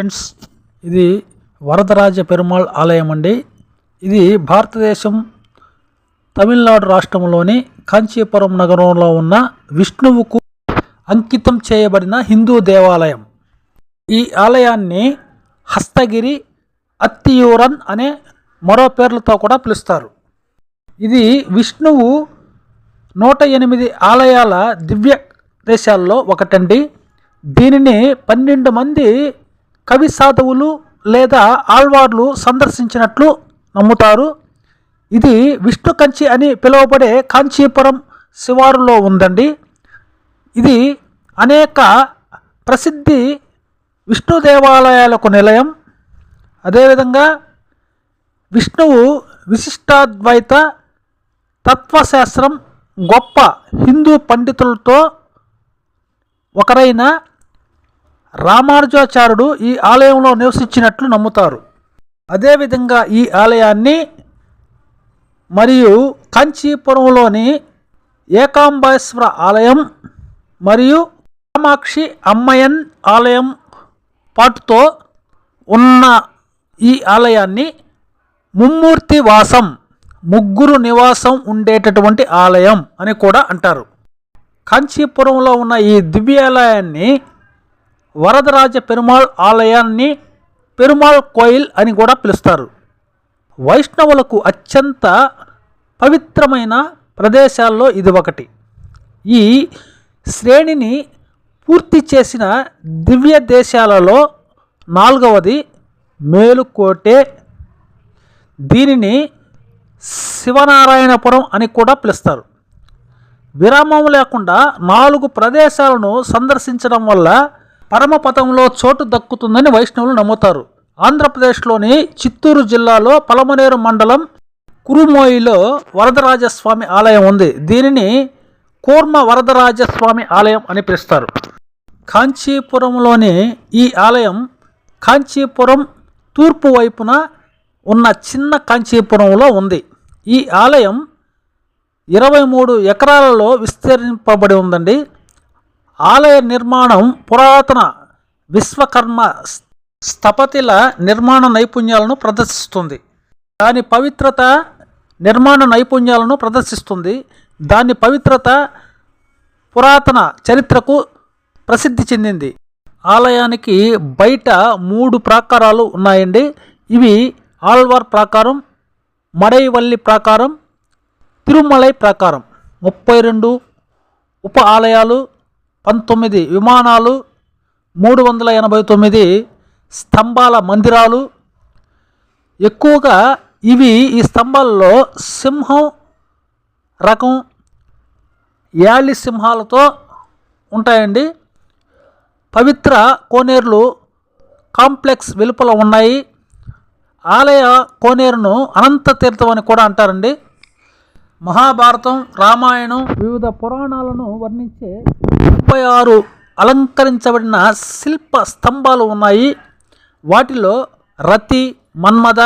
Friends ఇది వరదరాజ పెరుమాళ్ ఆలయం అండి. ఇది భారతదేశం తమిళనాడు రాష్ట్రంలోని కాంచీపురం నగరంలో ఉన్న విష్ణువుకు అంకితం చేయబడిన హిందూ దేవాలయం. ఈ ఆలయాన్ని హస్తగిరి అత్తియూరన్ అనే మరో పేర్లతో కూడా పిలుస్తారు. ఇది విష్ణువు నూట ఎనిమిది ఆలయాల దివ్య దేశాల్లో ఒకటండి. దీనిని పన్నెండు మంది కవి సాధువులు లేదా ఆళ్వార్లు సందర్శించినట్లు నమ్ముతారు. ఇది విష్ణు కంచి అని పిలువబడే కాంచీపురం శివారులో ఉందండి. ఇది అనేక ప్రసిద్ధి విష్ణు దేవాలయాలకు నిలయం. అదేవిధంగా విష్ణువు విశిష్టాద్వైత తత్వశాస్త్రం గొప్ప హిందూ పండితులతో ఒకరైన రామానుజాచార్యుడు ఈ ఆలయంలో నివసించినట్లు నమ్ముతారు. అదేవిధంగా ఈ ఆలయాన్ని మరియు కాంచీపురంలోని ఏకాంబేశ్వర ఆలయం మరియు కామాక్షి అమ్మయన్ ఆలయం పాటుతో ఉన్న ఈ ఆలయాన్ని ముమ్మూర్తి వాసం ముగ్గురు నివాసం ఉండేటటువంటి ఆలయం అని కూడా అంటారు. కాంచీపురంలో ఉన్న ఈ దివ్యాలయాన్ని వరదరాజ పెరుమాళ్ ఆలయాన్ని పెరుమాళ్ కోయిల్ అని కూడా పిలుస్తారు. వైష్ణవులకు అత్యంత పవిత్రమైన ప్రదేశాల్లో ఇది ఒకటి. ఈ శ్రేణిని పూర్తి చేసిన దివ్య దేశాలలో నాలుగవది మేలుకోటే. దీనిని శివనారాయణపురం అని కూడా పిలుస్తారు. విరామం లేకుండా నాలుగు ప్రదేశాలను సందర్శించడం వల్ల పరమపదంలో చోటు దక్కుతుందని వైష్ణవులు నమ్ముతారు. ఆంధ్రప్రదేశ్లోని చిత్తూరు జిల్లాలో పలమనేరు మండలం కురుమోయిలో వరదరాజస్వామి ఆలయం ఉంది. దీనిని కూర్మ వరదరాజస్వామి ఆలయం అని పిలుస్తారు. కాంచీపురంలోని ఈ ఆలయం కాంచీపురం తూర్పు వైపున ఉన్న చిన్న కాంచీపురంలో ఉంది. ఈ ఆలయం ఇరవై మూడు ఎకరాలలో విస్తరింపబడి ఉందండి. ఆలయ నిర్మాణం పురాతన విశ్వకర్మ స్థపతిల నిర్మాణ నైపుణ్యాలను ప్రదర్శిస్తుంది. దాని పవిత్రత నిర్మాణ నైపుణ్యాలను ప్రదర్శిస్తుంది. దాని పవిత్రత పురాతన చరిత్రకు ప్రసిద్ధి చెందింది. ఆలయానికి బయట మూడు ప్రాకారాలు ఉన్నాయండి. ఇవి ఆల్వార్ ప్రాకారం మడైవల్లి ప్రాకారం తిరుమలై ప్రాకారం. ముప్పై రెండు ఉప ఆలయాలు పంతొమ్మిది విమానాలు మూడు వందల ఎనభై తొమ్మిది స్తంభాల మందిరాలు. ఎక్కువగా ఇవి ఈ స్తంభాల్లో సింహం రకం యాలి సింహాలతో ఉంటాయండి. పవిత్ర కోనేరులు కాంప్లెక్స్ వెలుపల ఉన్నాయి. ఆలయ కోనేరును అనంత తీర్థం అని కూడా అంటారండి. మహాభారతం రామాయణం వివిధ పురాణాలను వర్ణించే ముప్పై ఆరు అలంకరించబడిన శిల్ప స్తంభాలు ఉన్నాయి. వాటిలో రతి మన్మద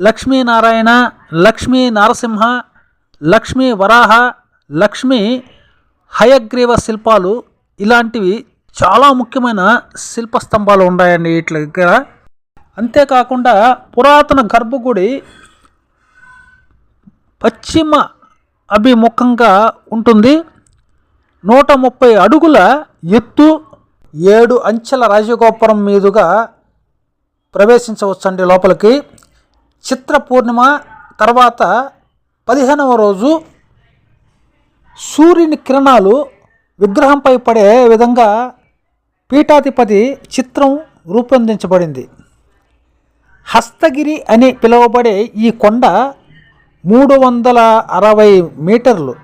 లక్ష్మీనారాయణ లక్ష్మీ నరసింహ లక్ష్మీ వరాహ లక్ష్మీ హయగ్రీవ శిల్పాలు ఇలాంటివి చాలా ముఖ్యమైన శిల్ప స్తంభాలు ఉన్నాయండి వీటి దగ్గర. అంతేకాకుండా పురాతన గర్భగుడి పశ్చిమ అభిముఖంగా ఉంటుంది. నూట ముప్పై అడుగుల ఎత్తు ఏడు అంచెల రాజగోపురం మీదుగా ప్రవేశించవచ్చండి లోపలికి. చిత్ర పూర్ణిమ తర్వాత పదిహేనవ రోజు సూర్యుని కిరణాలు విగ్రహంపై పడే విధంగా పీఠాధిపతి చిత్రం రూపొందించబడింది. హస్తగిరి అని పిలువబడే ఈ కొండ మూడు వందల అరవై మీటర్లు.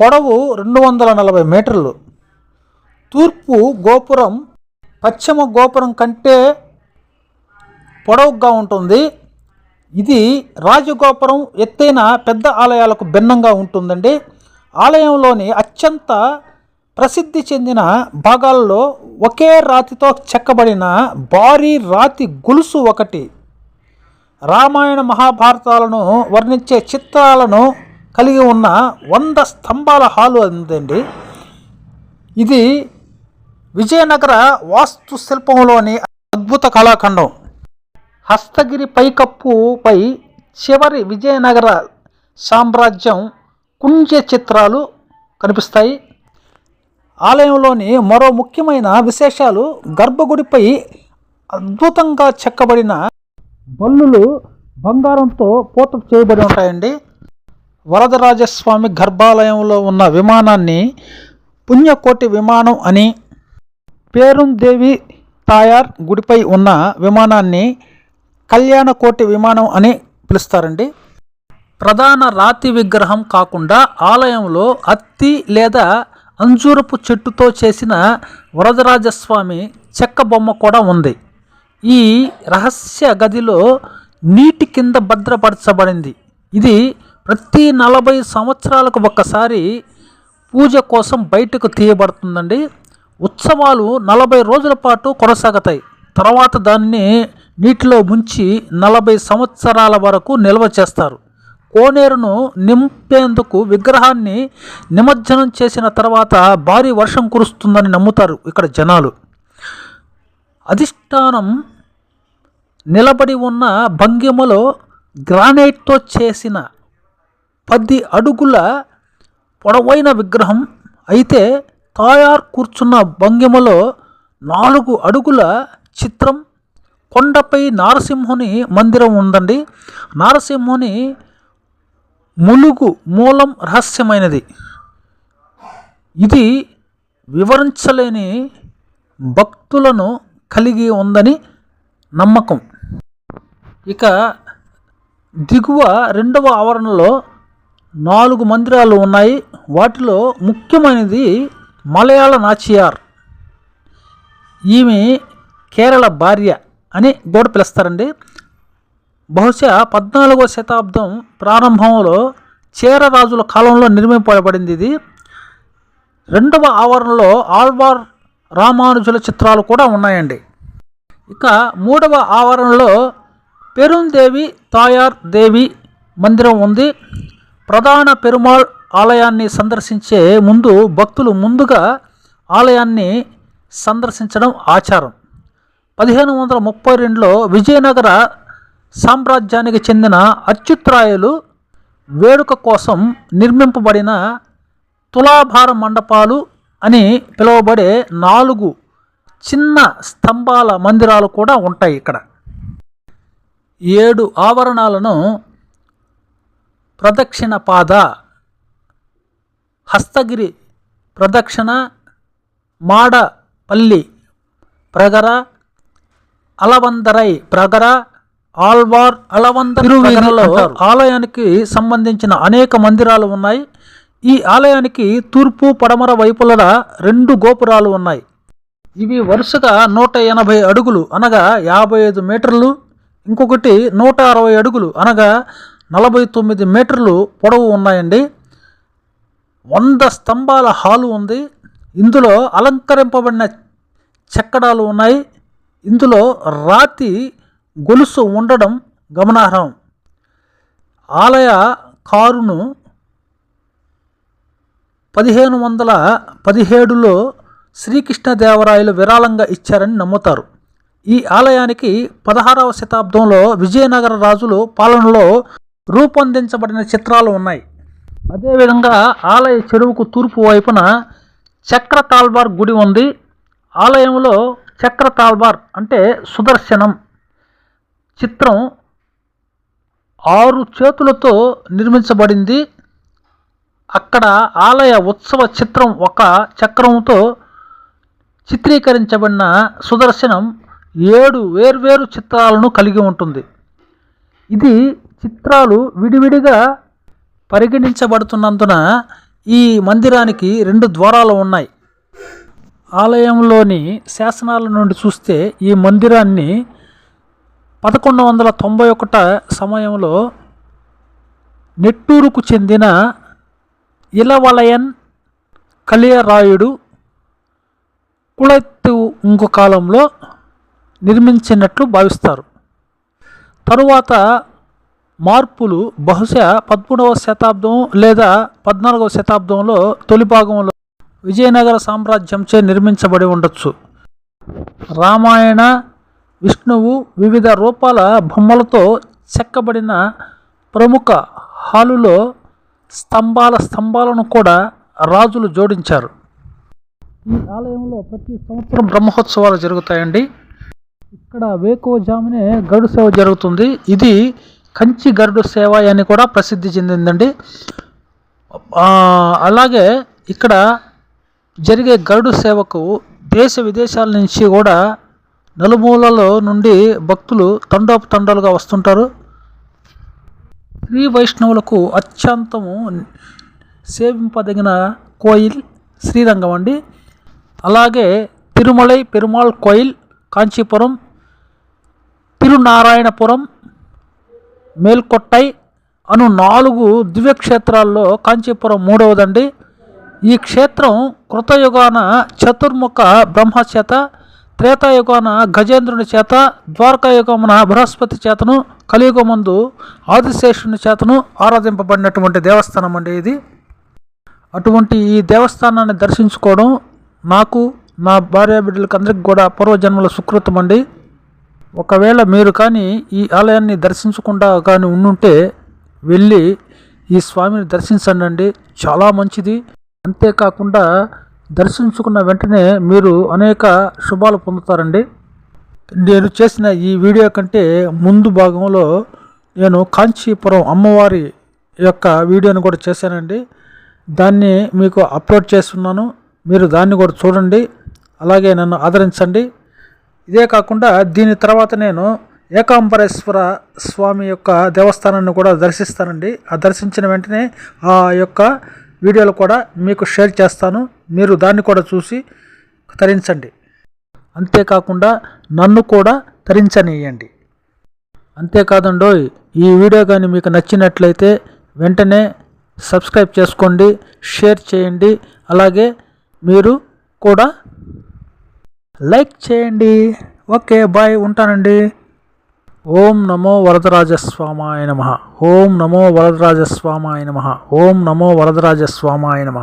పొడవు రెండు వందల నలభై మీటర్లు. తూర్పు గోపురం పశ్చిమ గోపురం కంటే పొడవుగా ఉంటుంది. ఇది రాజగోపురం ఎత్తైన పెద్ద ఆలయాలకు భిన్నంగా ఉంటుందండి. ఆలయంలోని అత్యంత ప్రసిద్ధి చెందిన భాగాల్లో ఒకే రాతితో చెక్కబడిన భారీ రాతి గొలుసు ఒకటి. రామాయణ మహాభారతాలను వర్ణించే చిత్రాలను కలిగి ఉన్న వంద స్తంభాల హాలు ఉందండి ఇది విజయనగర వాస్తుశిల్పంలోని అద్భుత కళాఖండం. హస్తగిరి పైకప్పుపై చివరి విజయనగర సామ్రాజ్యం కుంజ చిత్రాలు కనిపిస్తాయి. ఆలయంలోని మరో ముఖ్యమైన విశేషాలు గర్భగుడిపై అద్భుతంగా చెక్కబడిన బల్లులు బంగారంతో పూత చేయబడి ఉంటాయండి. వరదరాజస్వామి గర్భాలయంలో ఉన్న విమానాన్ని పుణ్యకోటి విమానం అని పేరుందేవి తాయార్ గుడిపై ఉన్న విమానాన్ని కళ్యాణకోటి విమానం అని పిలుస్తారండి. ప్రధాన రాతి విగ్రహం కాకుండా ఆలయంలో అత్తి లేదా అంజూరపు చెట్టుతో చేసిన వరదరాజస్వామి చెక్క బొమ్మ కూడా ఉంది. ఈ రహస్య గదిలో నీటి కింద భద్రపరచబడింది. ఇది ప్రతి నలభై సంవత్సరాలకు ఒక్కసారి పూజ కోసం బయటకు తీయబడుతుందండి. ఉత్సవాలు నలభై రోజుల పాటు కొనసాగుతాయి. తర్వాత దాన్ని నీటిలో ముంచి నలభై సంవత్సరాల వరకు నిల్వ చేస్తారు. కోనేరును నింపేందుకు విగ్రహాన్ని నిమజ్జనం చేసిన తర్వాత భారీ వర్షం కురుస్తుందని నమ్ముతారు ఇక్కడ జనాలు. అధిష్టానం నిలబడి ఉన్న భంగిమలో గ్రానైట్తో చేసిన పది అడుగుల పొడవైన విగ్రహం అయితే తాయార్ కూర్చున్న భంగిమలో నాలుగు అడుగుల చిత్రం. కొండపై నారసింహుని మందిరం ఉందండి. నారసింహుని ములుగు మూలం రహస్యమైనది. ఇది వివరించలేని భక్తులను కలిగి ఉందని నమ్మకం. ఇక దిగువ రెండవ ఆవరణలో నాలుగు మందిరాలు ఉన్నాయి. వాటిలో ముఖ్యమైనది మలయాళ నాచియార్. ఈమె కేరళ భార్య అని గోడ పిలుస్తారండి. బహుశా పద్నాలుగవ శతాబ్దం ప్రారంభంలో చేరరాజుల కాలంలో నిర్మింపబడింది ఇది. రెండవ ఆవరణలో ఆల్వార్ రామానుజుల చిత్రాలు కూడా ఉన్నాయండి. ఇక మూడవ ఆవరణలో పెరుందేవి తాయార్ దేవి మందిరం ఉంది. ప్రధాన పెరుమాళ్ ఆలయాన్ని సందర్శించే ముందు భక్తులు ముందుగా ఆలయాన్ని సందర్శించడం ఆచారం. పదిహేను వందల ముప్పై రెండులో విజయనగర సామ్రాజ్యానికి చెందిన అచ్యుత్రాయులు వేడుక కోసం నిర్మింపబడిన తులాభార మండపాలు అని పిలువబడే నాలుగు చిన్న స్తంభాల మందిరాలు కూడా ఉంటాయి ఇక్కడ. ఏడు ఆవరణాలను ప్రదక్షిణ పాద హస్తగిరి ప్రదక్షిణ మాడపల్లి ప్రగర అలవందరై ప్రగర ఆల్వార్ అలవందరిలో ఆలయానికి సంబంధించిన అనేక మందిరాలు ఉన్నాయి. ఈ ఆలయానికి తూర్పు పడమర వైపులన రెండు గోపురాలు ఉన్నాయి. ఇవి వరుసగా నూట ఎనభై అడుగులు అనగా యాభై ఐదు మీటర్లు ఇంకొకటి నూట అరవై అడుగులు అనగా నలభై తొమ్మిది మీటర్లు పొడవు ఉన్నాయండి. వంద స్తంభాల హాలు ఉంది. ఇందులో అలంకరింపబడిన చెక్కడాలు ఉన్నాయి. ఇందులో రాతి గొలుసు ఉండడం గమనార్హం. ఆలయ కారును పదిహేను వందల పదిహేడులో శ్రీకృష్ణదేవరాయలు విరాళంగా ఇచ్చారని నమ్ముతారు. ఈ ఆలయానికి పదహారవ శతాబ్దంలో విజయనగర రాజులు పాలనలో రూపొందించబడిన చిత్రాలు ఉన్నాయి. అదేవిధంగా ఆలయ చెరువుకు తూర్పు వైపున చక్ర తాల్బార్ గుడి ఉంది. ఆలయంలో చక్ర తాల్బార్ అంటే సుదర్శనం చిత్రం ఆరు చేతులతో నిర్మించబడింది. అక్కడ ఆలయ ఉత్సవ చిత్రం ఒక చక్రంతో చిత్రీకరించబడిన సుదర్శనం ఏడు వేర్వేరు చిత్రాలను కలిగి ఉంటుంది. ఇది చిత్రాలు విడివిడిగా పరిగణించబడుతున్నందున ఈ మందిరానికి రెండు ద్వారాలు ఉన్నాయి. ఆలయంలోని శాసనాల నుండి చూస్తే ఈ మందిరాన్ని పదకొండు వందల తొంభై ఒకట సమయంలో నెట్టూరుకు చెందిన ఇలవలయన్ కలియరాయుడు కుళత్తు ఇంకో కాలంలో నిర్మించినట్లు భావిస్తారు. తరువాత మార్పులు బహుశా పదమూడవ శతాబ్దం లేదా పద్నాలుగవ శతాబ్దంలో తొలి భాగంలో విజయనగర సామ్రాజ్యంచే నిర్మించబడి ఉండొచ్చు. రామాయణ విష్ణువు వివిధ రూపాల బొమ్మలతో చెక్కబడిన ప్రముఖ హాలులో స్తంభాల స్తంభాలను కూడా రాజులు జోడించారు. ఈ ఆలయంలో ప్రతి సంవత్సరం బ్రహ్మోత్సవాలు జరుగుతాయండి. ఇక్కడ వేకువజామునే గరుడు సేవ జరుగుతుంది. ఇది కంచి గరుడు సేవ అని కూడా ప్రసిద్ధి చెందిందండి. అలాగే ఇక్కడ జరిగే గరుడు సేవకు దేశ విదేశాల నుంచి కూడా నలుమూలలో నుండి భక్తులు తండోపు తండాలుగా వస్తుంటారు. శ్రీ వైష్ణవులకు అత్యంతము సేవింపదగిన కోయిల్ శ్రీరంగం అండి. అలాగే తిరుమలై పెరుమాళ్ కోయిల్ కాంచీపురం తిరునారాయణపురం మేల్కొట్టై అను నాలుగు దివ్యక్షేత్రాల్లో కాంచీపురం మూడవదండి. ఈ క్షేత్రం కృతయుగాన చతుర్ముఖ బ్రహ్మ చేత త్రేతాయుగాన గజేంద్రుని చేత ద్వారకాయుగమున బృహస్పతి చేతను కలియుగమందు ఆదిశేషుని చేతను ఆరాధింపబడినటువంటి దేవస్థానం అండి ఇది. అటువంటి ఈ దేవస్థానాన్ని దర్శించుకోవడం నాకు నా భార్య బిడ్డలకి అందరికి కూడా పూర్వజన్మల సుకృతం అండి. ఒకవేళ మీరు కానీ ఈ ఆలయాన్ని దర్శించకుండా కానీ ఉండుంటే వెళ్ళి ఈ స్వామిని దర్శించండి అండి. చాలా మంచిది. అంతేకాకుండా దర్శించుకున్న వెంటనే మీరు అనేక శుభాలు పొందుతారండి. నేను చేసిన ఈ వీడియో కంటే ముందు భాగంలో నేను కాంచీపురం అమ్మవారి యొక్క వీడియోని కూడా చేశానండి. దాన్ని మీకు అప్లోడ్ చేస్తున్నాను. మీరు దాన్ని కూడా చూడండి. అలాగే నన్ను ఆదరించండి. ఇదే కాకుండా దీని తర్వాత నేను ఏకాంబరేశ్వర స్వామి యొక్క దేవస్థానాన్ని కూడా దర్శిస్తానండి. ఆ దర్శించిన వెంటనే ఆ యొక్క వీడియోలు కూడా మీకు షేర్ చేస్తాను. మీరు దాన్ని కూడా చూసి తరించండి. అంతేకాకుండా నన్ను కూడా తరించనీయండి. అంతేకాదండోయ్ ఈ వీడియో కానీ మీకు నచ్చినట్లయితే వెంటనే సబ్స్క్రైబ్ చేసుకోండి షేర్ చేయండి అలాగే మీరు కూడా లైక్ చేయండి. ఓకే బాయ్ ఉంటానండి. ఓం నమో వరదరాజస్వామాయ నమ. ఓం నమో వరదరాజస్వామాయ నమ. ఓం నమో వరదరాజస్వామాయ నమ.